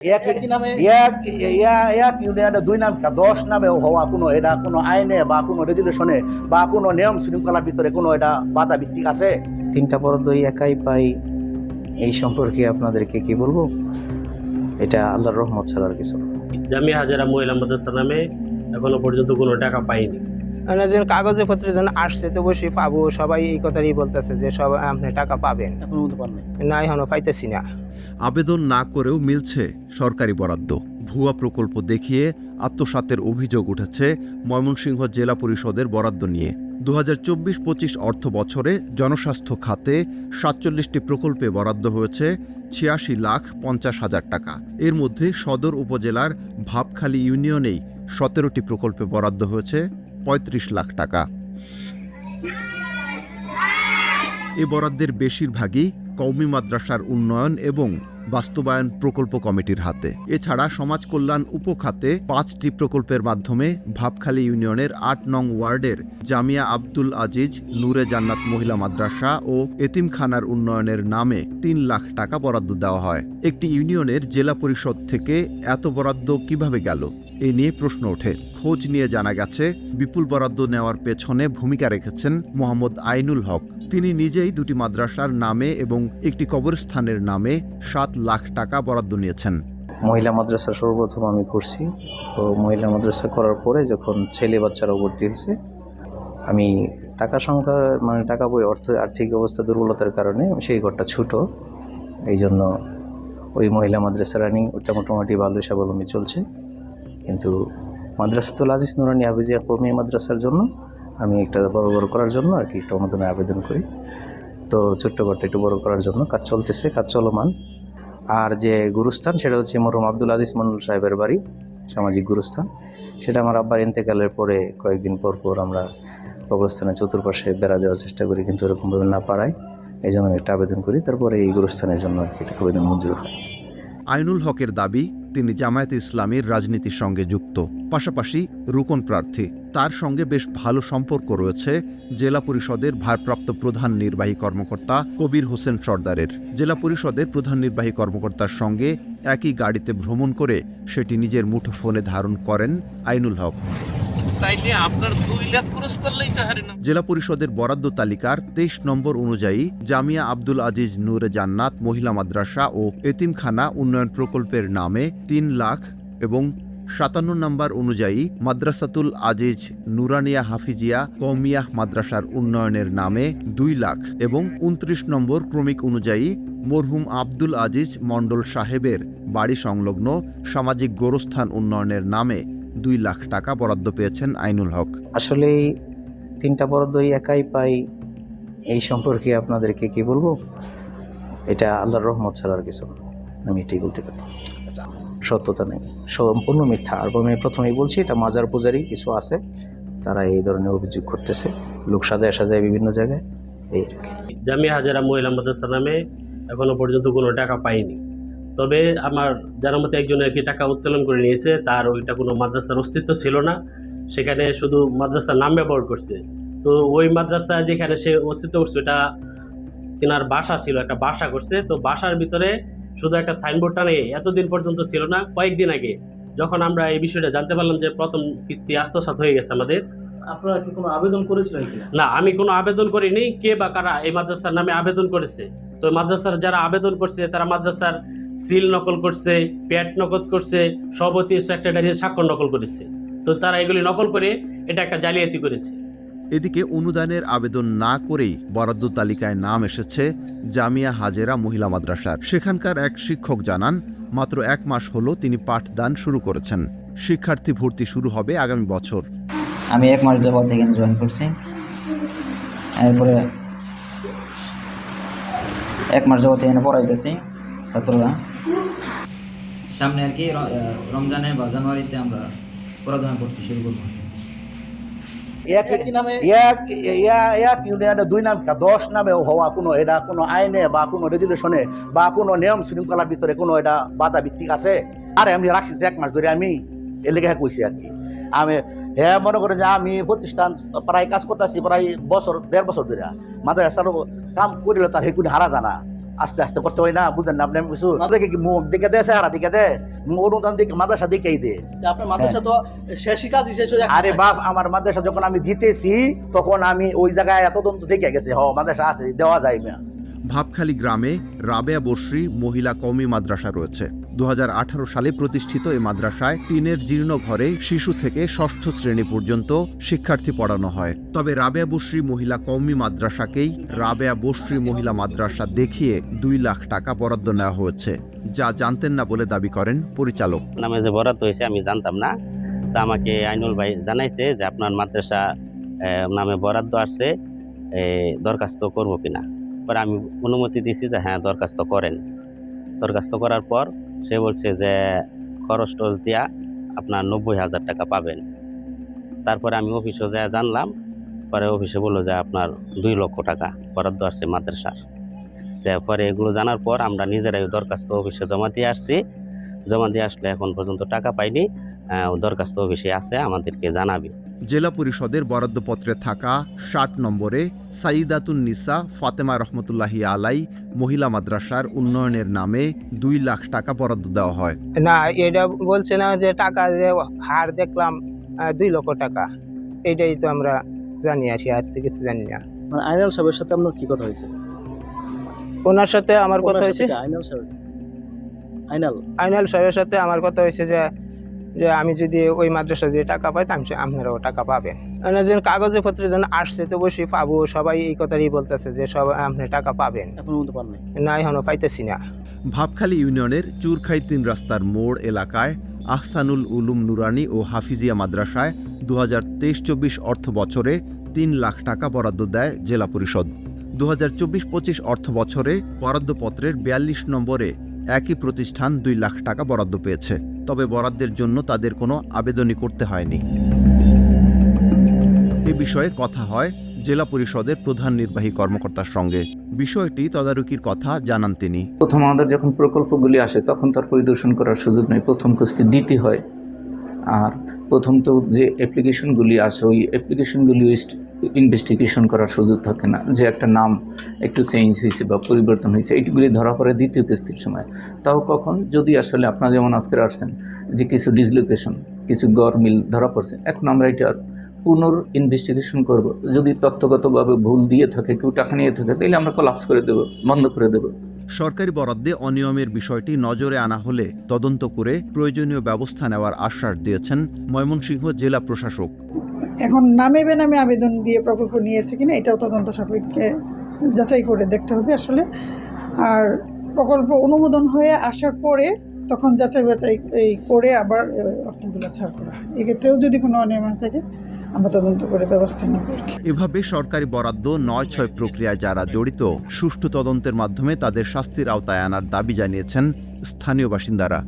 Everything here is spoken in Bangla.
এক এক এক ইউনিয়নে দুই নাম দশ নামে হওয়া কোনো এটা কোনো আইনে বা কোনো রেজুলেশনে বা কোনো নিয়ম শৃঙ্খলার ভিতরে কোনো এটা বাধা ভিত্তিক আছে? তিনটা বরাদ্দই একাই পাই। এই সম্পর্কে আপনাদেরকে কি বলব? এটা আল্লাহর রহমত ছাড়া আর কিছু না। জামিয়া হাজারা মহিলা মাদ্রাসা নামে এখনও পর্যন্ত কোনো টাকা পাইনি। মানে যে কাগজে পত্রের জন্য আসছে তো অবশ্যই পাবো। সবাই এই কথাই বলতেছে যে সব আপনি টাকা পাবেন। না এখনও পাইতেছি না। আবেদন না করেও মিলছে সরকারি বরাদ্দ। ভুয়া প্রকল্প দেখিয়ে আত্মসাতের অভিযোগ উঠেছে ময়মনসিংহ জেলা পরিষদের বরাদ্দ নিয়ে। দু হাজার চব্বিশ পঁচিশ অর্থ বছরে জনস্বাস্থ্য খাতে সাতচল্লিশটি প্রকল্পে বরাদ্দ হয়েছে ছিয়াশি লাখ পঞ্চাশ হাজার টাকা। এর মধ্যে সদর উপজেলার ভাবখালী ইউনিয়নেই সতেরোটি প্রকল্পে বরাদ্দ হয়েছে পঁয়ত্রিশ লাখ টাকা। এ বরাদ্দের বেশিরভাগই কওমি মাদ্রাসার উন্নয়ন এবং বাস্তবায়ন প্রকল্প কমিটির হাতে। এছাড়া সমাজ কল্যাণ উপখাতে পাঁচটি প্রকল্পের মাধ্যমে ভাবখালী ইউনিয়নের আট নং ওয়ার্ডের জামিয়া আব্দুল আজিজ, নূরে জান্নাত মহিলা মাদ্রাসা ও এতিমখানার উন্নয়নের নামে তিন লাখ টাকা বরাদ্দ দেওয়া হয়। একটি ইউনিয়নের জেলা পরিষদ থেকে এত বরাদ্দ কীভাবে গেল? এ নিয়ে প্রশ্ন ওঠে। খোঁজ নিয়ে জানা গেছে, বিপুল বরাদ্দ নেওয়ার পেছনে ভূমিকা রেখেছেন মোহাম্মদ আইনুল হক। তিনি নিজেই দুটি মাদ্রাসার নামে এবং একটি কবরস্থানের নামে সাত লাখ টাকা বরাদ্দ নিয়েছেন। মহিলা মাদ্রাসা সর্বপ্রথম আমি করছি তো মহিলা মাদ্রাসা করার পরে যখন ছেলে বাচ্চারা ভর্তি হয়েছে, আমি টাকা সংখ্যা মানে টাকা বই, অর্থ, আর্থিক অবস্থা দুর্বলতার কারণে সেই ঘরটা ছোটো। এই জন্য ওই মহিলা মাদ্রাসা রানিং ওটা মোটামুটি ভালো স্বাবলম্বী চলছে। কিন্তু মাদ্রাসা মাদ্রাসাতুল আজিজ নুরানি হাফিজিয়া কৌমি মাদ্রাসার জন্য আমি একটা বড় বড় করার জন্য আর কি একটা অনুদানে আবেদন করি। তো ছোট্ট ঘরটা একটু বড় করার জন্য কাজ চলতেছে, কাজ চলমান। আর যে গুরুস্থান সেটা হচ্ছে মরহুম আব্দুল আজিজ মন্ডল সাহেবের বাড়ি, সামাজিক গুরুস্থান। সেটা আমার আব্বার ইন্তেকালের পরে কয়েকদিন পর পর আমরা কবরস্থানের চতুর্পাশে বেড়া দেওয়ার চেষ্টা করি, কিন্তু এরকমভাবে না পারায়। এই জন্য একটা আবেদন করি, তারপরে এই গুরুস্থানের জন্য আবেদন মঞ্জুর হয়। আইনুল হকের দাবি তিনি জামায়াতে ইসলামীর রাজনীতির সঙ্গে যুক্ত, পাশাপাশি রুকন প্রার্থী। তার সঙ্গে বেশ ভালো সম্পর্ক রয়েছে জেলা পরিষদের ভারপ্রাপ্ত প্রধান নির্বাহী কর্মকর্তা কবির হোসেন সর্দারের। জেলা পরিষদের প্রধান নির্বাহী কর্মকর্তার সঙ্গে একই গাড়িতে ভ্রমণ করে সেটি নিজের মুঠোফোনে ধারণ করেন আইনুল হক। আপনার দুই লাখ খরচ করলেই তো হারে না। জেলা পরিষদের বরাদ্দ তালিকার তেইশ নম্বর অনুযায়ী জামিয়া আব্দুল আজিজ নূরে জান্নাত, মহিলা মাদ্রাসা ও এতিমখানা উন্নয়ন প্রকল্পের নামে তিন লাখ এবং সাতান্ন নম্বর অনুযায়ী মাদ্রাসাতুল আজিজ নুরানিয়া হাফিজিয়া কৌমিয়াহ মাদ্রাসার উন্নয়নের নামে দুই লাখ এবং উনত্রিশ নম্বর ক্রমিক অনুযায়ী মরহুম আব্দুল আজিজ মণ্ডল সাহেবের বাড়ি সংলগ্ন সামাজিক গোরস্থান উন্নয়নের নামে দুই লাখ টাকা বরাদ্দ পেয়েছেন আইনুল হক। আসলে তিনটা বরাদ্দই একাই পাই এই সম্পর্কে আপনাদেরকে কি বলব? এটা আল্লাহর রহমত ছাড়া আর কিছু। আমি এটাই বলতে পারি। সত্যতা নেই। সম্পূর্ণ মিথ্যা। আর আমি প্রথমেই বলছি এটা মাজার পূজারি কিছু আছে। তারা এই ধরনের অভিযোগ করতেছে। লোক সাজায় সাজায় বিভিন্ন জায়গায়। এই আর কি। জামিয়া হাজারা মহিলা মাদ্রাসা নামে এখনও পর্যন্ত কোনো টাকা পাইনি। তবে আমার জানার মতে একজন আর কি টাকা উত্তোলন করে নিয়েছে তার ওইটা কোনো মাদ্রাসার অস্তিত্ব ছিল না। সেখানে শুধু মাদ্রাসার নাম ব্যবহার করছে। তো ওই মাদ্রাসা যেখানে সে অস্তিত্ব করছে ওটা তেনার বাসা ছিল একটা বাসা করছে। তো বাসার ভিতরে শুধু একটা সাইনবোর্ডটা নেই এতদিন পর্যন্ত ছিল না কয়েকদিন আগে। যখন আমরা এই বিষয়টা জানতে পারলাম যে প্রথম কিস্তি আত্মসাত হয়ে গেছে আমাদের। আপনারা কি কোনো আবেদন করেছিলেন না আমি কোনো আবেদন করিনি কে বা কারা এই মাদ্রাসার নামে আবেদন করেছে। তো মাদ্রাসার যারা আবেদন করছে তারা মাদ্রাসার সিল নকল করছে প্যাট নকল করছে সভাপতি সেক্রেটারি স্বাক্ষর নকল করেছে। তো তারা এগুলি নকল করে এটা একটা জালিয়াতি করেছে। এদিকে অনুদানের আবেদন না করেই বরাদ্দ তালিকায় নাম এসেছে জামিয়া হাজেরা মহিলা মাদ্রাসার। সেখানকার এক শিক্ষক জানান মাত্র এক মাস হলো তিনি পাঠদান শুরু করেছেন। শিক্ষার্থী ভর্তি শুরু হবে আগামী বছর। আমি এক মাস যাবত এখানে জয়েন করছি। এরপরে এক মাস যাবত এখানে পড়াইতেছি। ছাত্ররা। সামনে আর কি রমজানে বা জানুয়ারিতে আমরা পড়াশোনা করতে শুরু করব। ইয়া- দুই দশ নামে হওয়া কোনো এটা কোনো আইনে বা কোনো রেজুলেশনে বা কোনো নিয়ম শৃঙ্খলার ভিতরে কোনো এটা বাধা ভিত্তিক আছে? আর আমি রাখছি এক মাস ধরে আমি এলাকা কইছি আর কি। আমি হ্যাঁ মনে করেন যে আমি প্রতিষ্ঠান প্রায় কাজ করতেছি প্রায় বছর দেড় বছর ধরে। মাদ্রাসার কাম করিলে তার হেকুনি হারা জানা। আস্তে আস্তে করতে হয় না বুঝেন না আপনি কিছু মাদ্রাসা কি মুখ দিকে দেয় চেহারা দিকে দেয় অনুদান দিকে মাদ্রাসা দিকেই দে। আপনার মাদ্রাসা তো শেষই কাজ শেষ হয়ে হ্যাঁ। আরে বাপ আমার মাদ্রাসা যখন আমি দিতেছি তখন আমি ওই জায়গায় এত তদন্ত দেখে গেছি হ মাদ্রাসা আছে দেওয়া যায় না। ভাবখালী গ্রামে রাবেয়া বসরি মহিলা কওমি মাদ্রাসা রয়েছে। দু হাজার আঠারো সালে প্রতিষ্ঠিত এই মাদ্রাসায় টিনের জীর্ণ ঘরে শিশু থেকে ষষ্ঠ শ্রেণি পর্যন্ত শিক্ষার্থী পড়ানো হয়। তবে রাবেয়া বশ্রী মহিলা কওমি মাদ্রাসাকেই রাবেয়া বশ্রী মহিলা মাদ্রাসা দেখিয়ে দুই লাখ টাকা বরাদ্দ নেওয়া হয়েছে। যা জানতেন না বলে দাবি করেন পরিচালক। নামে যে বরাদ্দ হয়েছে আমি জানতাম না। তা আমাকে আইনুল ভাই জানাইছে যে আপনার মাদ্রাসা নামে বরাদ্দ আসছে দরখাস্ত করব কিনা। পরে আমি অনুমতি দিয়েছি যে হ্যাঁ দরখাস্ত করেন। দরখাস্ত করার পর সে বলছে যে, খরচ টরচ দিয়া আপনার নব্বই হাজার টাকা পাবেন। তারপরে আমি অফিসে যা জানলাম, পরে অফিসে বলল যে, আপনার দুই লক্ষ টাকা বরাদ্দ আসছে মাদ্রাসার। তারপরে পরে এগুলো জানার পর আমরা নিজেরাই দরখাস্ত অফিসে জমা দিয়ে আসছি। জমা দিয়ে আসলে এখন পর্যন্ত টাকা পাইনি আহ, দরখাস্ত বেশি আছে আমাদেরকে জানাবে। জেলা পরিষদের বরাদ্দপত্রে থাকা ষাট নম্বরে সাইদাতুন নিসা ফাতেমা রহমতুল্লাহি আলাই মহিলা মাদ্রাসার উন্নয়নের নামে দুই লাখ টাকা বরাদ্দ দেওয়া হয়। না এটা বলছে না যে টাকা যে হার দেখলাম দুই লক্ষ টাকা। এটাই তো আমরা জানি আসি আর তো কিছু জানি না। মানে আইনাল সাহেবের সাথে আপনার কি কথা হয়েছে? ওনার সাথে আমার কথা হয়েছে? আইনাল সাহেব আইনাল আইনাল সাহেবের সাথে আমার কথা হয়েছে যে যে আমি যদি ওই মাদ্রাসা যে টাকা পাই তাহলে সে- আপনারাও টাকা পাবেন। মানে যে কাগজে পত্রে যেন আসছে তো বসে পাবো। সবাই এই কথাই বলতেছে যে সব আপনি টাকা পাবেন। না এখনও পাইতেছি না। ভাবখালী ইউনিয়নের চুরখাই তিন রাস্তার মোড় এলাকায় আহসানুল উলুম নুরানি ও হাফিজিয়া মাদ্রাসায় দু হাজার তেইশ চব্বিশ অর্থ বছরে তিন লাখ টাকা বরাদ্দ দেয় জেলা পরিষদ। দু হাজার চব্বিশ পঁচিশ অর্থ বছরে বরাদ্দপত্রের বিয়াল্লিশ নম্বরে একই প্রতিষ্ঠান দুই লাখ টাকা বরাদ্দ পেয়েছে। তবে বরাদ্দের জন্য তাদের কোনো আবেদনই করতে হয়নি। এ বিষয়ে কথা হয় জেলা পরিষদের প্রধান নির্বাহী কর্মকর্তার সঙ্গে। বিষয়টি তদারকির কথা জানান তিনি। প্রথম আমাদের যখন প্রকল্পগুলি আসে, তখন তার পরিদর্শন করার সুযোগ নেই। প্রথম কিস্তি দিতে হয়। আর প্রথম তো যে অ্যাপ্লিকেশনগুলি আসে ওই অ্যাপ্লিকেশনগুলি ইনভেস্টিগেশন করার সুযোগ থাকে না। যে একটা নাম একটু চেঞ্জ হয়েছে বা পরিবর্তন হয়েছে, এইগুলি ধরা পড়ে দ্বিতীয় কিস্তির সময়। তাও কখন? যদি আসলে আপনারা যেমন আজকে আসছেন, যে কিছু ডিসলোকেশন কিছু গড় মিল ধরা পড়ছে, এখন আমরা এটার পুনর ইনভেস্টিগেশন করব। যদি তত্ত্বগতভাবে ভুল দিয়ে থাকে কেউ টাকা নিয়ে থাকে তাহলে আমরা কলাপস করে দেবো বন্ধ করে দেবো। সরকারি বরাদ্দে অনিয়মের বিষয়টি নজরে আনা হলে তদন্ত করে প্রয়োজনীয় ব্যবস্থা নেওয়ার আশ্বাস দিয়েছেন ময়মনসিংহ জেলা প্রশাসক। এখন নামে বেনামে আবেদন দিয়ে প্রকল্প নিয়েছে কিনা এটাও তদন্ত সাপেক্ষে যাচাই করে দেখতে হবে আসলে। আর প্রকল্প অনুমোদন হয়ে আসার পরে তখন যাচাই বাছাই এই করে আবার অর্থগুলো ছাড় করা হয়। এক্ষেত্রেও যদি কোনো অনিয়ম থাকে আমরা তদন্ত করে ব্যবস্থা নেব এভাবে সরকারি বরাদ্দ নয় ছয় প্রক্রিয়ায় যারা জড়িত, সুষ্ঠু তদন্তের মাধ্যমে তাদের শাস্তির আওতায় আনার দাবি জানিয়েছেন স্থানীয় বাসিন্দারা।